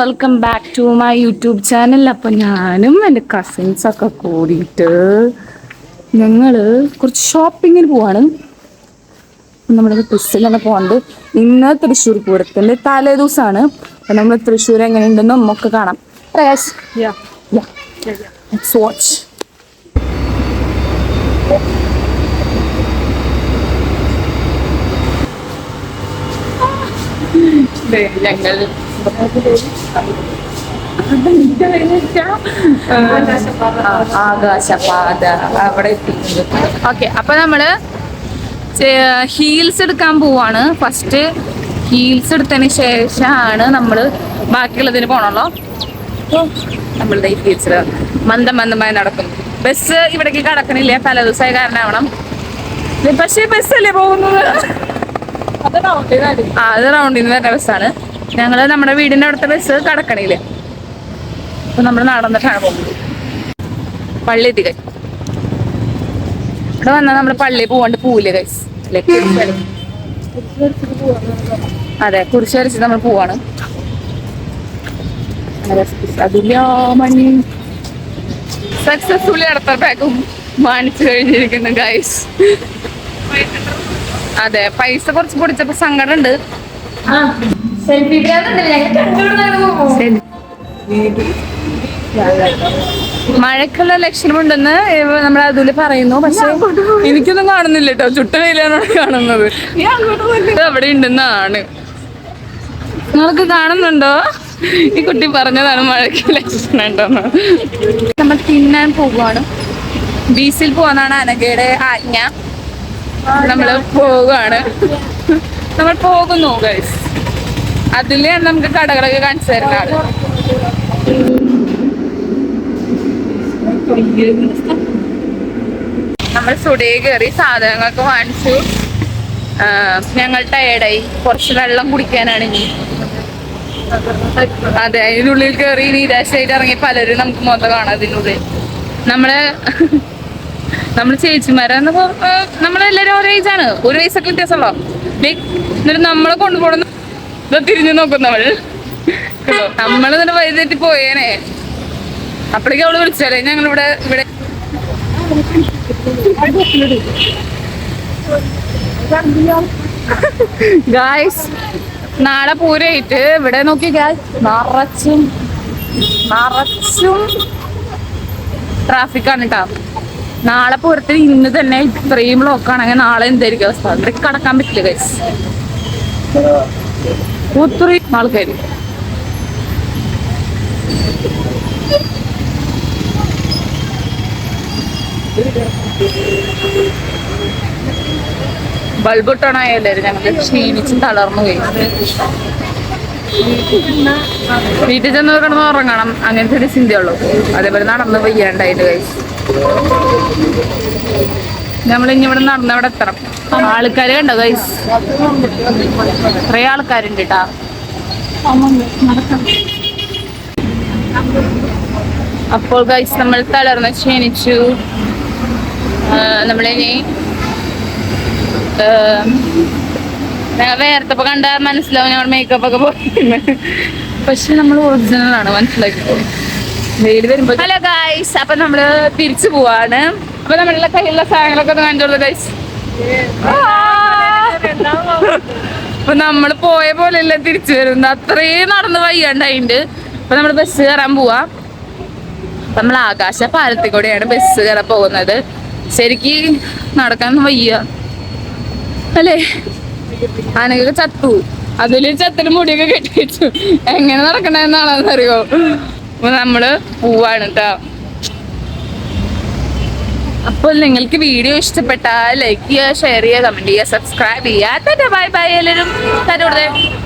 Welcome back to my YouTube channel അപ്പം ഞാനും എന്റെ കസിൻസൊക്കെ കൂടിയിട്ട് ഞങ്ങൾ കുറച്ച് ഷോപ്പിങ്ങിന് പോവാണ്. നമ്മുടെ ബസ്സിലാണ് പോകുന്നത് ഇന്ന് തൃശ്ശൂർ പൂരത്തിന്റെ തലേ ദിവസമാണ്. അപ്പം നമ്മൾ തൃശ്ശൂർ എങ്ങനെയുണ്ടെന്ന് നമുക്ക് കാണാം. വാച്ച് ഞങ്ങൾ ആകാശപാത. അവിടെ ഓക്കെ അപ്പൊ നമ്മൾ ഹീൽസ് എടുക്കാൻ പോവാണ്. ഫസ്റ്റ് ഹീൽസ് എടുത്തതിന് ശേഷമാണ് നമ്മൾ ബാക്കിയുള്ളതിന് പോണല്ലോ. നമ്മളുടെ ഈ ഹീൽസിൽ മന്ദം മന്ദമായി നടക്കും ബസ് ഇവിടേക്ക് കടക്കണില്ല? തലേദിവസമായ കാരണമാവണം ഇത് പക്ഷേ ബസ്സല്ലേ പോകുന്നത്? ആ അത് റൗണ്ടിൽ നിന്ന് വരുന്ന ബസ്സാണ് ഞങ്ങൾ നമ്മുടെ വീടിന്റെ അടുത്ത ബസ് കടക്കണില്ല അപ്പൊ നമ്മൾ നടന്നിട്ടാണ് പോകുന്നത്. പള്ളി എത്തി കൈ ഇവിടെ വന്നാൽ നമ്മൾ പള്ളിയിൽ പോവാണ്ട് പോവില്ല കൈസ് അതെ കുരിശ് വരച്ച് നമ്മൾ പോവാണ് മണി. സക്സസ്ഫുള്ളി അടുത്ത മാനിച്ചു കഴിഞ്ഞിരിക്കുന്നു ഗൈസ് അതെ പൈസ കുറച്ച് പൊടിച്ചപ്പോ സങ്കടം മഴക്കുള്ള ലക്ഷണമുണ്ടെന്ന് നമ്മളെ നമ്മുടെ അതുൽ പറയുന്നു. പക്ഷെ എനിക്കൊന്നും കാണുന്നില്ല കേട്ടോ ചുട്ട വെയിലാണ് അവിടെ കാണുന്നത് ഇത് അവിടെ ഉണ്ടെന്നാണ്. നിങ്ങൾക്ക് കാണുന്നുണ്ടോ? ഈ കുട്ടി പറഞ്ഞതാണ് മഴയ്ക്ക് ലക്ഷണം ഉണ്ടെന്ന്. നമ്മൾ തിന്നാൻ പോവുകയാണ്. ബീച്ചിൽ പോവാന്നാണ് അനഘയുടെ ആജ്ഞ. നമ്മൾ പോവുകയാണ്. നമ്മൾ പോകുന്നു ഗൈസ് അതിൽ നമുക്ക് കടകളൊക്കെ കാണിച്ചു തരുന്ന നമ്മൾ സുടേ കയറി സാധനങ്ങളൊക്കെ വാങ്ങിച്ചു. ഞങ്ങൾ ടയേർഡായി കുറച്ച് വെള്ളം കുടിക്കാനാണ് ഇനി. അതെ അതിനുള്ളിൽ കയറി നിരാശയായിട്ട് ഇറങ്ങി പലരും നമുക്ക് മൊത്തം കാണാം അതിനുള്ളിൽ. നമ്മൾ നമ്മൾ ചേച്ചിമാരാന്ന് നമ്മളെല്ലാരും ഒരേ ഏജാണ് ഒരു വയസ്സൊക്കെ വ്യത്യാസമുള്ളോ? എന്നിട്ട് നമ്മളെ കൊണ്ടുപോകുന്ന ഇത് തിരിഞ്ഞു നോക്കും നമ്മൾ നമ്മൾ എന്നിട്ട് വൈദ്യുതി പോയേനെ. അപ്പോഴേക്കും അവൾ വിളിച്ചാലേ ഞങ്ങൾ ഇവിടെ. ഇവിടെ ഗായ്സ് നാളെ പൂരയിട്ട് ഇവിടെ നോക്കി ഗായ്സ് നിറച്ചും നിറച്ചും ട്രാഫിക് ആണ് കേട്ടോ നാളെ പൂരത്തിന് ഇന്ന് തന്നെ ഇത്രയും ബ്ലോക്കാണെങ്കിൽ നാളെ എന്തായിരിക്കും അവസ്ഥ? ഇവിടെ കടക്കാൻ പറ്റില്ല ഗൈസ് ഒത്തിരി ആൾക്കാർ ബൾബ് ഇട്ടണായല്ലേ ഞങ്ങൾ ക്ഷീണിച്ച് തളർന്നു പോയി. വീട്ടിൽ ചെന്ന് കിടന്ന് ഉറങ്ങണം. അങ്ങനത്തെ ഒരു ചിന്തയുള്ളൂ അതേപോലെ നടന്ന് വയ്യാണ്ടായിട്ട് കഴിച്ചു നമ്മളിനി ഇവിടെ നടന്ന് അവിടെ എത്തണം. ആൾക്കാര് കണ്ടോ ഗൈസ് കുറെ ആൾക്കാരുണ്ട് കേട്ടാ അപ്പോൾ ഗൈസ് നമ്മൾ തളർന്ന് ക്ഷീണിച്ചു. നമ്മളിനി ആ, ഞാൻ വേർത്തപ്പോ കണ്ട മനസ്സിലാവും ഞങ്ങൾ മേക്കപ്പ് ഒക്കെ പോയിട്ടുണ്ട് പക്ഷെ നമ്മൾ ഒറിജിനൽ ആണ് മനസ്സിലാക്കി വരുമ്പോൾ ഹലോ ഗൈസ് അപ്പൊ നമ്മൾ തിരിച്ചു പോവാണ്. അപ്പൊ നമ്മളുടെ കയ്യിലുള്ള സാധനങ്ങളൊക്കെ ഒന്ന് കാണിച്ചോളൂ ഗൈസ് അപ്പൊ നമ്മൾ പോയ പോലെയല്ല തിരിച്ചു വരുന്നത്. അത്രയും നടന്ന് വയ്യാണ്ടായിണ്ട്. അപ്പൊ നമ്മൾ ബസ് കയറാൻ പോവാ. നമ്മൾ ആകാശ പാലത്തിൽ കൂടെയാണ് ബസ് കയറാൻ പോകുന്നത്. ശരിക്ക് നടക്കാൻ വയ്യ. അല്ലേ? ആനക്കൊക്കെ ചത്തു. അതിൽ ചത്തിന് മുടിയൊക്കെ കെട്ടിച്ചു എങ്ങനെ നടക്കണെന്നാണെന്നറിയോ അപ്പൊ നമ്മൾ പോവാണ് കേട്ടോ അപ്പോൾ നിങ്ങൾക്ക് വീഡിയോ ഇഷ്ടപ്പെട്ടാൽ ലൈക്ക് ചെയ്യുക ഷെയർ ചെയ്യുക കമന്റ് ചെയ്യുക സബ്സ്ക്രൈബ് ചെയ്യുക. ബൈ ബൈ എല്ലാവരും. തരോടെ